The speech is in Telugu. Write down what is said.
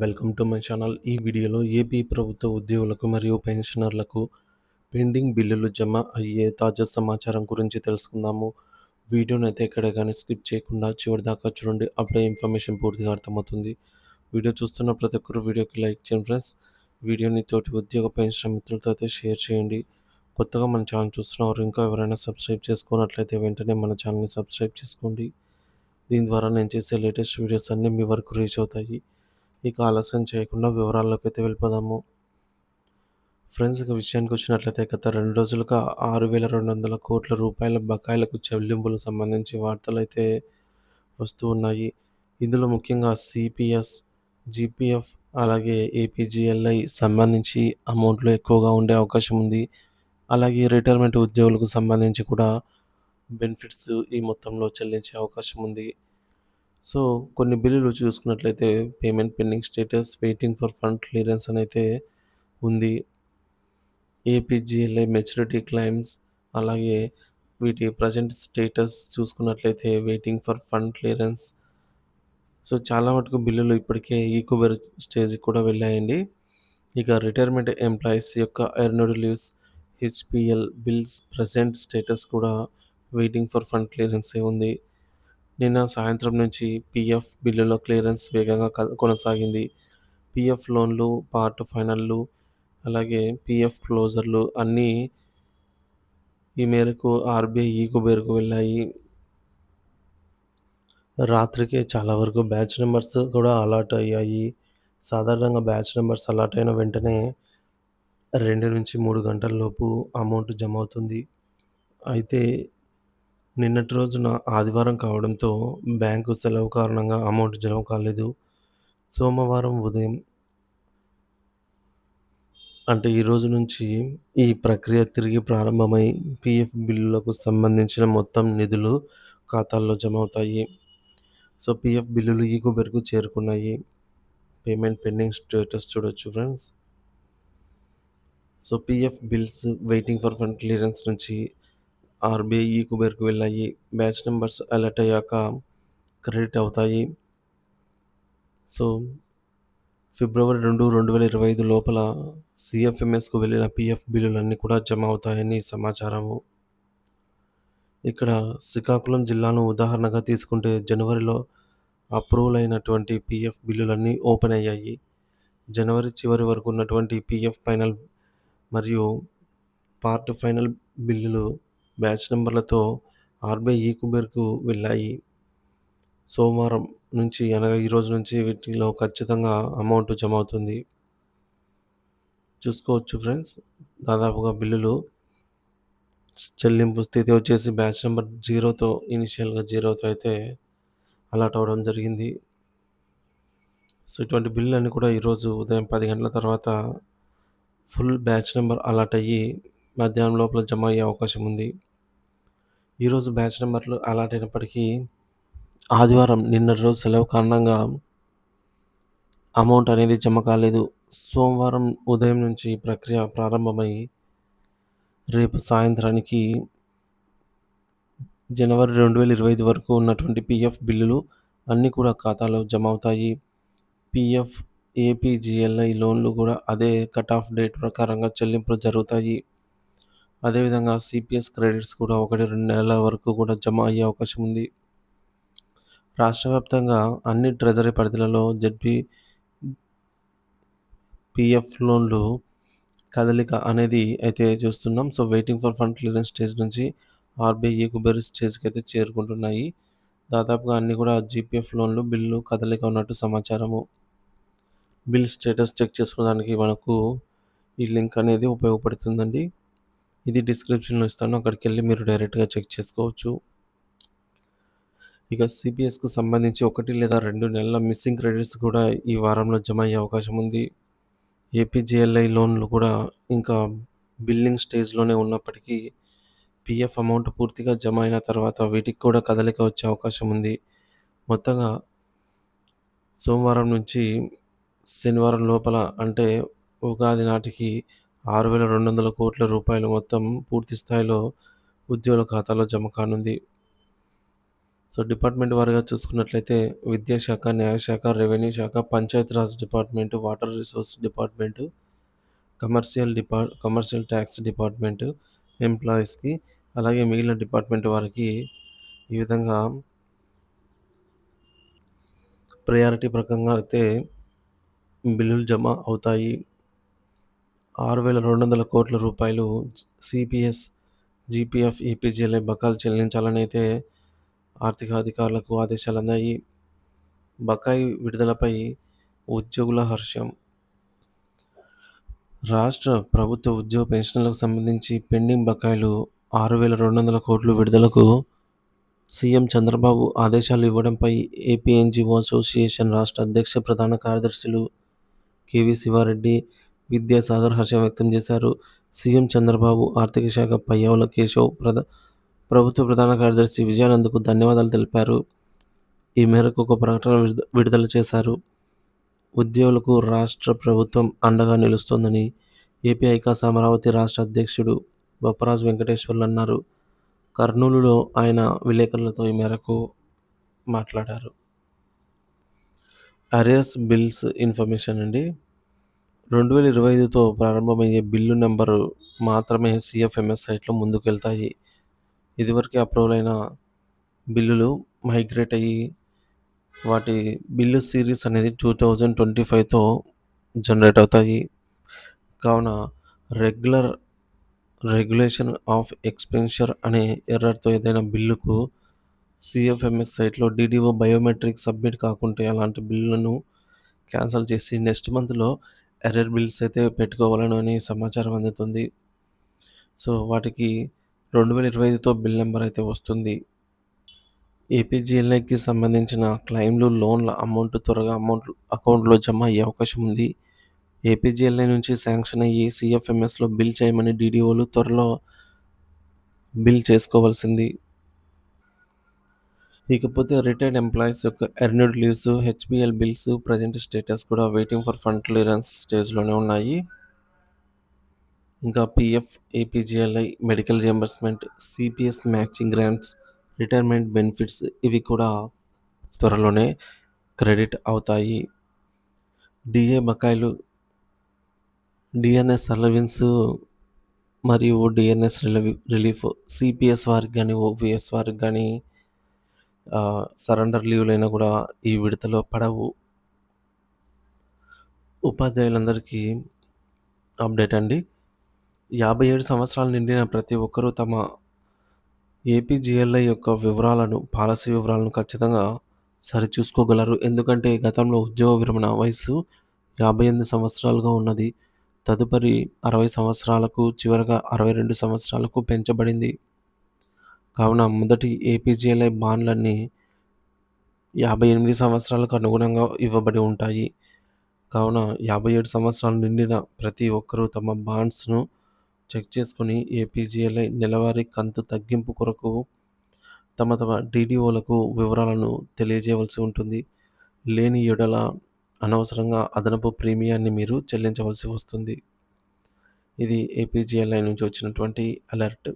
Welcome to my channel. ఈ వీడియోలో ఏపీ ప్రభుత్వ ఉద్యోగులకు మరియు పెన్షనర్లకు పెండింగ్ బిల్లులు జమ అయ్యే తాజా సమాచారం గురించి తెలుసుకుందాము. వీడియోని అయితే ఎక్కడ కానీ స్కిప్ చేయకుండా చివరి దాకా చూడండి. అప్పుడే ఇన్ఫర్మేషన్ పూర్తిగా అర్థమవుతుంది. వీడియో చూస్తున్న ప్రతి ఒక్కరు వీడియోకి లైక్ చేయండి ఫ్రెండ్స్. వీడియోని తోటి ఉద్యోగ పెన్షన్ మిత్రులతో అయితే షేర్ చేయండి. కొత్తగా మన ఛానల్ చూస్తున్నవారు ఇంకా ఎవరైనా సబ్స్క్రైబ్ చేసుకున్నట్లయితే వెంటనే మన ఛానల్ని సబ్స్క్రైబ్ చేసుకోండి. దీని ద్వారా నేను చేసే లేటెస్ట్ వీడియోస్ అన్నీ మీ వరకు రీచ్ అవుతాయి. ఇక ఆలస్యం చేయకుండా వివరాల్లోకి అయితే వెళ్ళిపోదాము. ఫ్రెండ్స్ ఇక విషయానికి వచ్చినట్లయితే గత రెండు రోజులుగా ఆరు వేల రెండు వందల కోట్ల రూపాయల బకాయిలకు చెల్లింపులు సంబంధించి వార్తలు అయితే వస్తూ ఉన్నాయి. ఇందులో ముఖ్యంగా సిపిఎస్ జిపిఎఫ్ అలాగే ఏపీజీఎల్ఐ సంబంధించి అమౌంట్లు ఎక్కువగా ఉండే అవకాశం ఉంది. అలాగే రిటైర్మెంట్ ఉద్యోగులకు సంబంధించి కూడా బెనిఫిట్స్ ఈ మొత్తంలో చెల్లించే అవకాశం ఉంది. సో కొన్ని బిల్లులు చూసుకున్నట్లయితే payment pending status waiting for fund clearance అని అయితే ఉంది. ఏపీజీఎల్ఐ మెచ్యూరిటీ క్లైమ్స్ అలాగే వీటి ప్రజెంట్ స్టేటస్ చూసుకున్నట్లయితే waiting for fund clearance. So చాలా మటుకు బిల్లులు ఇప్పటికే ఈకోబెర్ స్టేజ్కి కూడా వెళ్ళాయండి. ఇక రిటైర్మెంట్ ఎంప్లాయీస్ యొక్క earned leaves HPL bills present status కూడా వెయిటింగ్ ఫర్ ఫండ్ క్లియరెన్స్ ఉంది. నిన్న సాయంత్రం నుంచి పిఎఫ్ బిల్లుల క్లియరెన్స్ వేగంగా కొనసాగింది. పిఎఫ్ లోన్లు పార్ట్ ఫైనల్లు అలాగే పిఎఫ్ క్లోజర్లు అన్నీ ఈ మేరకు ఆర్బీఐ ఈకుబేరుకు వెళ్ళాయి. రాత్రికే చాలా వరకు బ్యాచ్ నెంబర్స్ కూడా అలాట్ అయ్యాయి. సాధారణంగా బ్యాచ్ నెంబర్స్ అలాట్ అయిన వెంటనే రెండు నుంచి మూడు గంటల లోపు అమౌంట్ జమ అవుతుంది. అయితే నిన్నటి రోజున ఆదివారం కావడంతో బ్యాంకు సెలవు కారణంగా అమౌంట్ జమ కాలేదు. సోమవారం ఉదయం అంటే ఈ రోజు నుంచి ఈ ప్రక్రియ తిరిగి ప్రారంభమై పిఎఫ్ బిల్లులకు సంబంధించిన మొత్తం నిధులు ఖాతాల్లో జమ అవుతాయి. సో పిఎఫ్ బిల్లులు ఈ కుబెర్కు చేరుకున్నాయి. పేమెంట్ పెండింగ్ స్టేటస్ చూడొచ్చు friends. So PF bills waiting for fund clearance నుంచి ఆర్బీఐ ఈ కుబేర్కు వెళ్ళాయి. బ్యాచ్ నెంబర్స్ అలర్ట్ అయ్యాక క్రెడిట్ అవుతాయి. సో ఫిబ్రవరి రెండు రెండు వేల ఇరవై ఐదు లోపల సిఎఫ్ఎంఎస్కు వెళ్ళిన పిఎఫ్ బిల్లులన్నీ కూడా జమ అవుతాయని సమాచారము. ఇక్కడ శ్రీకాకుళం జిల్లాను ఉదాహరణగా తీసుకుంటే జనవరిలో అప్రూవల్ అయినటువంటి పిఎఫ్ బిల్లులన్నీ ఓపెన్ అయ్యాయి. జనవరి చివరి వరకు ఉన్నటువంటి పిఎఫ్ ఫైనల్ మరియు పార్ట్ ఫైనల్ బిల్లులు బ్యాచ్ నెంబర్లతో ఆర్బీఐ ఈ కుబేర్కు వెళ్ళాయి. సోమవారం నుంచి అనగా ఈ రోజు నుంచి వీటిలో ఖచ్చితంగా అమౌంట్ జమ అవుతుంది. చూసుకోవచ్చు ఫ్రెండ్స్ దాదాపుగా బిల్లులు చెల్లింపు స్థితి వచ్చేసి బ్యాచ్ నెంబర్ జీరోతో ఇనిషియల్గా జీరోతో అయితే అలాట్ అవ్వడం జరిగింది. సో ఇటువంటి బిల్లు అన్ని కూడా ఈరోజు ఉదయం పది గంటల తర్వాత ఫుల్ బ్యాచ్ నెంబర్ అలర్ట్ అయ్యి మధ్యాహ్నం లోపల జమ అయ్యే అవకాశం ఉంది. ఈరోజు బ్యాచ్ నెంబర్లు అలాంటినప్పటికీ ఆదివారం నిన్నటి రోజు సెలవు కారణంగా అమౌంట్ అనేది జమ కాలేదు. సోమవారం ఉదయం నుంచి ప్రక్రియ ప్రారంభమై రేపు సాయంత్రానికి జనవరి రెండు వేల ఇరవై ఐదు వరకు ఉన్నటువంటి పిఎఫ్ బిల్లులు అన్నీ కూడా ఖాతాలో జమ అవుతాయి. పిఎఫ్ ఏపీజిఎల్ఐ లోన్లు కూడా అదే కట్ ఆఫ్ డేట్ ప్రకారంగా చెల్లింపులు జరుగుతాయి. అదేవిధంగా సిపిఎస్ క్రెడిట్స్ కూడా ఒకటి రెండు నెలల వరకు కూడా జమ అయ్యే అవకాశం ఉంది. రాష్ట్ర వ్యాప్తంగా అన్ని ట్రెజరీ పరిధిలలో జడ్పీ పిఎఫ్ లోన్లు కదలిక అనేది అయితే చూస్తున్నాం. So waiting for fund clearance stage నుంచి ఆర్బీఐ కుబేర్ స్టేజ్కి అయితే చేరుకుంటున్నాయి. దాదాపుగా అన్ని కూడా జీపీఎఫ్ లోన్లు బిల్లు కదలిక ఉన్నట్టు సమాచారము. బిల్ స్టేటస్ చెక్ చేసుకోవడానికి మనకు ఈ లింక్ అనేది ఉపయోగపడుతుందండి. ఇది డిస్క్రిప్షన్లో ఇస్తాను. అక్కడికి వెళ్ళి మీరు డైరెక్ట్గా చెక్ చేసుకోవచ్చు. ఇక సిపిఎస్కు సంబంధించి ఒకటి లేదా రెండు నెలల మిస్సింగ్ క్రెడిట్స్ కూడా ఈ వారంలో జమ అయ్యే అవకాశం ఉంది. ఏపీజేఎల్ఐ లోన్లు కూడా ఇంకా బిల్లింగ్ స్టేజ్లోనే ఉన్నప్పటికీ పిఎఫ్ అమౌంట్ పూర్తిగా జమ అయిన తర్వాత వీటికి కూడా కదలిక వచ్చే అవకాశం ఉంది. మొత్తంగా సోమవారం నుంచి శనివారం లోపల అంటే ఉగాది నాటికి ఆరు వేల రెండు వందల కోట్ల రూపాయల మొత్తం పూర్తి స్థాయిలో ఉద్యోగుల ఖాతాలో జమ కానుంది. సో డిపార్ట్మెంట్ వారిగా చూసుకున్నట్లయితే విద్యాశాఖ న్యాయశాఖ రెవెన్యూ శాఖ Panchayati Raj department water resource department commercial డిపా commercial tax department ఎంప్లాయీస్కి అలాగే మిగిలిన డిపార్ట్మెంట్ వారికి ఈ విధంగా ప్రయారిటీ ప్రకంగా అయితే బిల్లులు జమ అవుతాయి. ఆరు వేల రెండు వందల కోట్ల రూపాయలు సిపిఎస్ జీపీఎఫ్ ఈపీజీఎల్ఐ బకాయిలు చెల్లించాలని అయితే ఆర్థిక అధికారులకు ఆదేశాలు అందాయి. బకాయి విడుదలపై ఉద్యోగుల హర్షం. రాష్ట్ర ప్రభుత్వ ఉద్యోగ పెన్షన్లకు సంబంధించి పెండింగ్ బకాయిలు ఆరు వేల రెండు వందల కోట్లు విడుదలకు సీఎం చంద్రబాబు ఆదేశాలు ఇవ్వడంపై ఏపీఎన్జీఓ అసోసియేషన్ రాష్ట్ర అధ్యక్ష ప్రధాన కార్యదర్శులు కేవీ శివారెడ్డి విద్యాసాగర్ హర్షం వ్యక్తం చేశారు. సీఎం చంద్రబాబు ఆర్థిక శాఖ పయ్యావుల కేశవ్ ప్రధా ప్రభుత్వ ప్రధాన కార్యదర్శి విజయానంద్కు ధన్యవాదాలు తెలిపారు. ఈ మేరకు ఒక ప్రకటన విడుదల చేశారు. ఉద్యోగులకు రాష్ట్ర ప్రభుత్వం అండగా నిలుస్తోందని ఏపీ ఐకాస్ అమరావతి రాష్ట్ర అధ్యక్షుడు బొప్పరాజు వెంకటేశ్వర్లు అన్నారు. కర్నూలులో ఆయన విలేకరులతో ఈ మేరకు మాట్లాడారు. అరియర్స్ బిల్స్ ఇన్ఫర్మేషన్ అండి. రెండు వేల ఇరవై ఐదుతో ప్రారంభమయ్యే బిల్లు నెంబరు మాత్రమే సిఎఫ్ఎంఎస్ సైట్లో ముందుకు వెళ్తాయి ఇదివరకే అప్రూవల్ అయిన బిల్లులు మైగ్రేట్ అయ్యి వాటి బిల్లు సిరీస్ అనేది టూ థౌజండ్ ట్వంటీ ఫైవ్తో జనరేట్ అవుతాయి. కావున రెగ్యులర్ రెగ్యులేషన్ ఆఫ్ ఎక్స్పెన్షర్ అనే ఎర్రర్తో ఏదైనా బిల్లుకు సిఎఫ్ఎంఎస్ సైట్లో డీడీఓ బయోమెట్రిక్ సబ్మిట్ కాకుంటే అలాంటి బిల్లులను క్యాన్సిల్ చేసి నెక్స్ట్ మంత్లో ఎర్రర్ బిల్స్ అయితే పెట్టుకోవాలని సమాచారం అందుతుంది. సో వాటికి రెండు వేల ఇరవై ఐదుతో బిల్ నెంబర్ అయితే వస్తుంది. ఏపీజీఎల్ఐకి సంబంధించిన క్లెయిమ్లు లోన్ల అమౌంట్ త్వరగా అమౌంట్ అకౌంట్లో జమ అయ్యే అవకాశం ఉంది. ఏపీజీఎల్ఐ నుంచి శాంక్షన్ అయ్యి సిఎఫ్ఎంఎస్లో బిల్ చేయమని డీడీఓలు త్వరలో బిల్ చేసుకోవాల్సింది. ఇకపోతే రిటైర్డ్ ఎంప్లాయీస్ యొక్క earned leaves HBL bills present status కూడా వెయిటింగ్ ఫర్ ఫండ్ క్లియరెన్స్ స్టేజ్లోనే ఉన్నాయి. ఇంకా PF APGLI medical reimbursement CPS matching grants retirement benefits ఇవి కూడా త్వరలోనే క్రెడిట్ అవుతాయి. డిఏ బకాయిలు డిఎన్ఎస్ అలవెన్స్ మరియు డిఎన్ఎస్ రిలీఫ్ సిపిఎస్ వారికి కానీ ఓపీఎస్ వారికి కానీ సరెండర్ లీవ్లైనా కూడా ఈ విడతలో పడవు. ఉపాధ్యాయులందరికీ అప్డేట్ అండి. యాభై ఏడు సంవత్సరాలు నిండిన ప్రతి ఒక్కరూ తమ ఏపీజిఎల్ఐ యొక్క వివరాలను పాలసీ వివరాలను ఖచ్చితంగా సరిచూసుకోగలరు. ఎందుకంటే గతంలో ఉద్యోగ విరమణ వయసు యాభై ఎనిమిది సంవత్సరాలుగా ఉన్నది. తదుపరి అరవై సంవత్సరాలకు చివరగా అరవై రెండు సంవత్సరాలకు పెంచబడింది. కావున మొదటి ఏపీజీఎల్ఐ బాండ్లన్నీ యాభై ఎనిమిది సంవత్సరాలకు అనుగుణంగా ఇవ్వబడి ఉంటాయి. కావున యాభై ఏడు సంవత్సరాలు నిండిన ప్రతి ఒక్కరూ తమ బాండ్స్ను చెక్ చేసుకుని ఏపీజీఎల్ఐ నెలవారీ కంతు తగ్గింపు కొరకు తమ తమ డీడీఓలకు వివరాలను తెలియజేయవలసి ఉంటుంది. లేని ఎడల అనవసరంగా అదనపు ప్రీమియాన్ని మీరు చెల్లించవలసి వస్తుంది. ఇది ఏపీజీఎల్ఐ నుంచి వచ్చినటువంటి అలర్ట్.